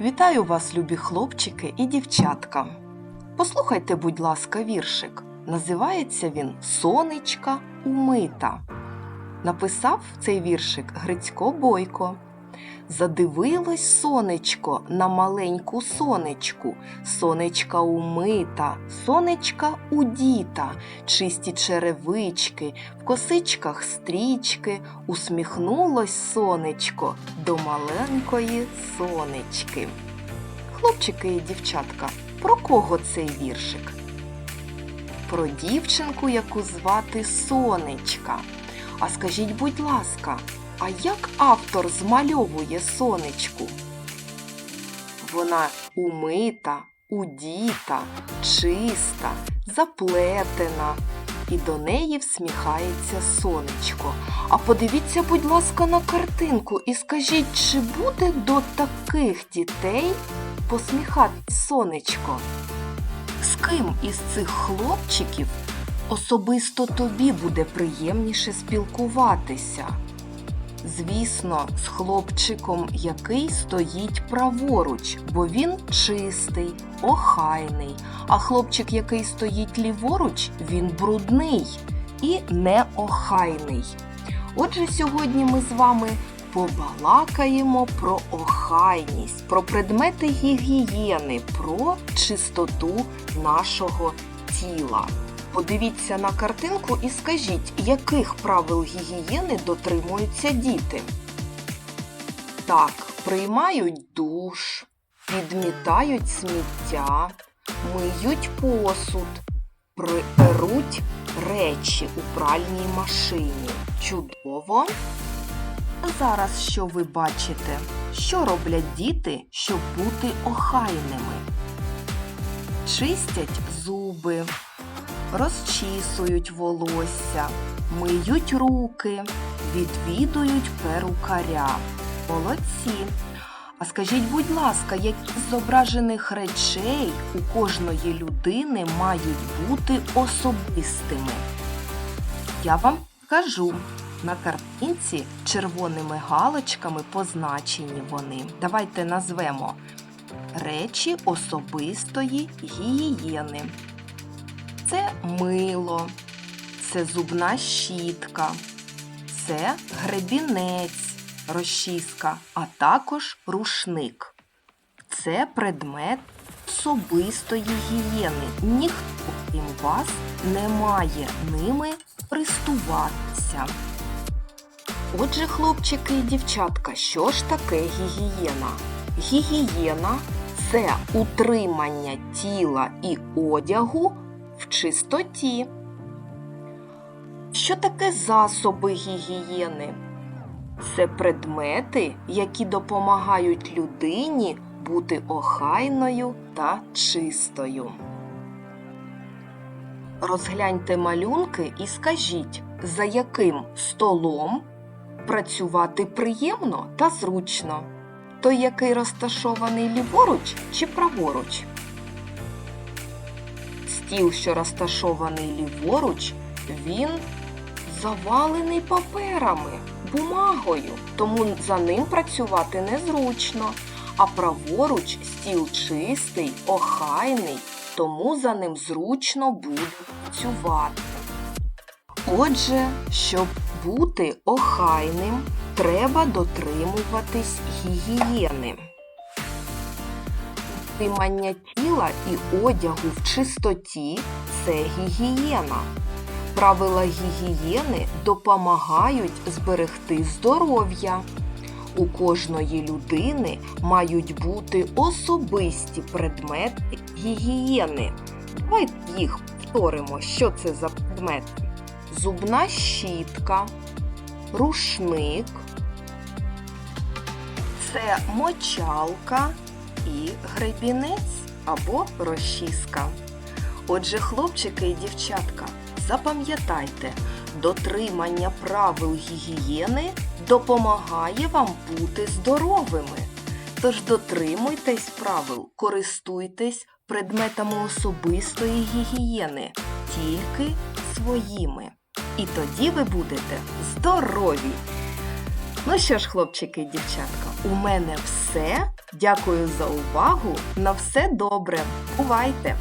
Вітаю вас, любі хлопчики і дівчатка. Послухайте, будь ласка, віршик. Називається він Сонечка умита. Написав цей віршик Грицько Бойко. Задивилось сонечко на маленьку сонечку, сонечка умита, сонечка удіта, чисті черевички, в косичках стрічки, усміхнулось сонечко до маленької сонечки. Хлопчики і дівчатка, про кого цей віршик? Про дівчинку, яку звати Сонечка. А скажіть, будь ласка, а як автор змальовує сонечку? Вона умита, удіта, чиста, заплетена, і до неї всміхається сонечко. А подивіться, будь ласка, на картинку і скажіть, чи буде до таких дітей посміхатись сонечко? З ким із цих хлопчиків особисто тобі буде приємніше спілкуватися? Звісно, з хлопчиком, який стоїть праворуч, бо він чистий, охайний, а хлопчик, який стоїть ліворуч, він брудний і неохайний. Отже, сьогодні ми з вами побалакаємо про охайність, про предмети гігієни, про чистоту нашого тіла. Подивіться на картинку і скажіть, яких правил гігієни дотримуються діти. Так, приймають душ, підмітають сміття, миють посуд, перуть речі у пральній машині. Чудово! Зараз що ви бачите? Що роблять діти, щоб бути охайними? Чистять зуби, розчісують волосся, миють руки, відвідують перукаря. Молодці! А скажіть, будь ласка, які з зображених речей у кожної людини мають бути особистими? Я вам кажу. На картинці червоними галочками позначені вони. Давайте назвемо речі особистої гігієни. Це мило, це зубна щітка, це гребінець, розчіска, а також рушник. Це предмет особистої гігієни. Ніхто крім вас не має ними користуватися. Отже, хлопчики і дівчатка, що ж таке гігієна? Гігієна це утримання тіла і одягу в чистоті. Що таке засоби гігієни? Це предмети, які допомагають людині бути охайною та чистою. Розгляньте малюнки і скажіть, за яким столом працювати приємно та зручно. Той, який розташований ліворуч чи праворуч. Стіл, що розташований ліворуч, він завалений паперами, бумагою, тому за ним працювати незручно. А праворуч стіл чистий, охайний, тому за ним зручно буде працювати. Отже, щоб бути охайним, треба дотримуватись гігієни. Утримання тіла і одягу в чистоті це гігієна. Правила гігієни допомагають зберегти здоров'я. У кожної людини мають бути особисті предмети гігієни. Давайте їх повторимо, що це за предмети зубна щітка, рушник, це мочалка і гребінець або розчіска. Отже, хлопчики і дівчатка, запам'ятайте, дотримання правил гігієни допомагає вам бути здоровими. Тож дотримуйтесь правил, користуйтесь предметами особистої гігієни, тільки своїми. І тоді ви будете здорові. Ну що ж, хлопчики і дівчатка, у мене все. Дякую за увагу! На все добре! Бувайте!